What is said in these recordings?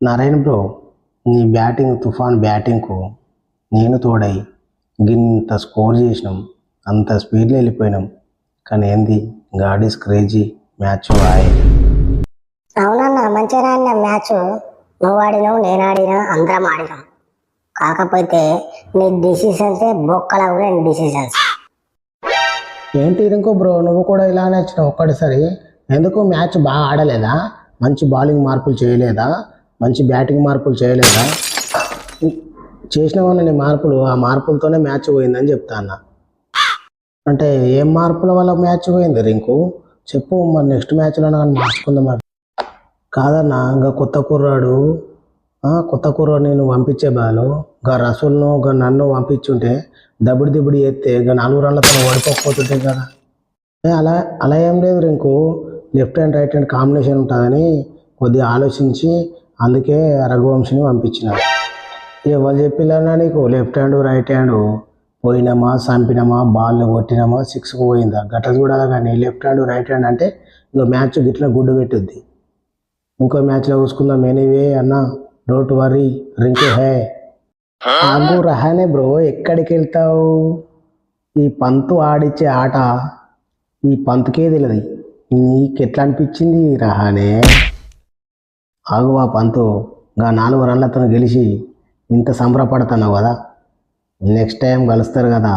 Narayana bro నీ batting తుఫాన్ బ్యాటింగ్కు నేను తోడై గింత స్కోర్ చేసినాం అంత స్పీడ్లో వెళ్ళిపోయినాం. కానీ ఏంది? God is crazy. మ్యాచ్ ఆయ అవునన్న మంచిగా ఆడిన మ్యాచ్. నువ్వు ఆడినావు నేను ఆడినా అందరం ఆడినాం. కాకపోతే నీ డిసిషన్స్ బొక్కలా కూడా నీ డిసిషన్స్. ఏంటి ఇంకో బ్రో నువ్వు కూడా ఇలానే వచ్చినావు ఒక్కటిసారి. ఎందుకు మ్యాచ్ బాగా ఆడలేదా? మంచి బౌలింగ్ మార్పులు చేయలేదా? మంచి బ్యాటింగ్ మార్పులు చేయలేదా? చేసిన వాళ్ళని మార్పులు ఆ మార్పులతోనే మ్యాచ్ పోయిందని చెప్తా అన్న అంటే ఏం మార్పుల వల్ల మ్యాచ్ పోయింది రింకు? చెప్పు మరి నెక్స్ట్ మ్యాచ్లో మార్చుకుందాం అవి కాదన్నా ఇంకా కొత్త కుర్రాడు. కొత్త కుర్రాడు నేను పంపించే బాలు. ఇంకా రసూల్ను ఇంకా నన్ను పంపించుంటే దబుడి దిబుడి ఎత్తే ఇంకా నాలుగు రన్లతో ఓడిపోకపోతుంటే కదా. అలా అలా ఏం లేదు Rinku. Left hand right hand combination ఉంటుందని కొద్దిగా ఆలోచించి అందుకే రఘువంశిని పంపించిన ఎవరు చెప్పిల్లన్నా నీకు? లెఫ్ట్ హ్యాండ్ రైట్ హ్యాండ్ పోయినామా చంపినామా బాల్ కొట్టినామా సిక్స్కి పోయిందా? గట్ల చూడాలి కానీ లెఫ్ట్ హ్యాండ్ రైట్ హ్యాండ్ అంటే ఇంకో మ్యాచ్ గిట్ల గుడ్డు పెట్టుద్ది. ఇంకో మ్యాచ్లో చూసుకుందాం ఎనీవే అన్న. డోంట్ వరీ రింకు హే ఆగు రహానే బ్రో ఎక్కడికి వెళ్తావు? ఈ పంతు ఆడిచ్చే ఆట ఈ పంతుకే తెలియదు నీకు ఎట్లా అనిపించింది రహానే? ఆగువా పంతు గా నాలుగు రన్లతో గెలిచి ఇంత సంబరపడుతున్నావు కదా. నెక్స్ట్ టైం కలుస్తారు కదా.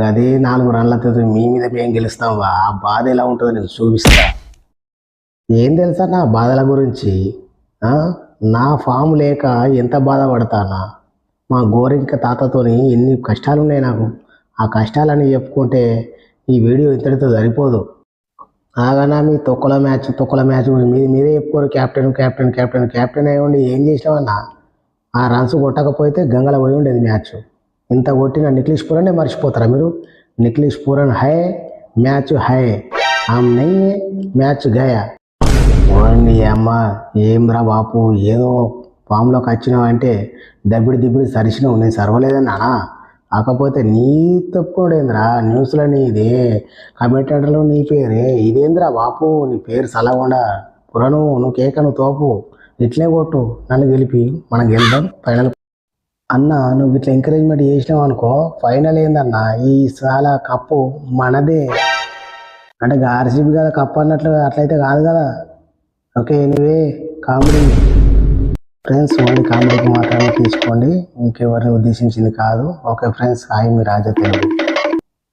గదే నాలుగు రన్లతో మీ మీద మేము గెలుస్తాం ఆ బాధ ఎలా ఉంటుందో నేను చూపిస్తా. ఏం తెలుసా నా బాధల గురించి? నా ఫామ్ లేక ఎంత బాధపడతానా? మా గోరింక తాతతోని ఎన్ని కష్టాలు ఉన్నాయి నాకు. ఆ కష్టాలని చెప్పుకుంటే ఈ వీడియో ఇంతటితో సరిపోదు. ఆగనా మీ తొక్కల మ్యాచ్ తొక్కల మ్యాచ్ గురించి మీరు మీరే చెప్పుకోరు. కెప్టెన్ కెప్టెన్ కెప్టెన్ కెప్టెన్ అయి ఉండి ఏం చేసినామన్నా ఆ రన్స్ కొట్టకపోతే గంగల పోయి ఉండేది మ్యాచ్. ఇంత కొట్టిన నిక్లిష్ పూరనే మర్చిపోతారా మీరు? నిక్లిష్ పూరన్ హై మ్యాచ్ హై. ఆమె నయ్యే మ్యాచ్ గయా. ఓన్లీ అమ్మ ఏంరా బాపు ఏదో ఫామ్లోకి వచ్చినావు అంటే దబ్బిడి దిబ్బిడి సరిచినావు. నేను సర్వలేదన్నా కాకపోతే నీ తప్పుకోడేంద్రా? న్యూస్లో నీదే కమెంటేటర్లో నీ పేరే. ఇదేంద్రా బాపు? నీ పేరు సలగొండ. పురను నువ్వు కేకను నువ్వు తోపు. ఇట్లే కొట్టు. నన్ను గెలిపి. మనం గెలుద్దాం. ఫైనల్. అన్న నువ్వు ఇట్లా ఎంకరేజ్మెంట్ చేసినావు అనుకో ఫైనల్ ఏందన్న? ఈ సాల కప్పు మనదే. అంటే ఆర్సీబీ కదా కప్పు అన్నట్లు అట్లయితే కాదు కదా. Okay anyway comedy friends only కామెడీకి మాత్రమే తీసుకోండి. ఇంకెవరిని ఉద్దేశించింది కాదు. ఓకే ఫ్రెండ్స్ హాయ్ మీ రాజా తెలుగు.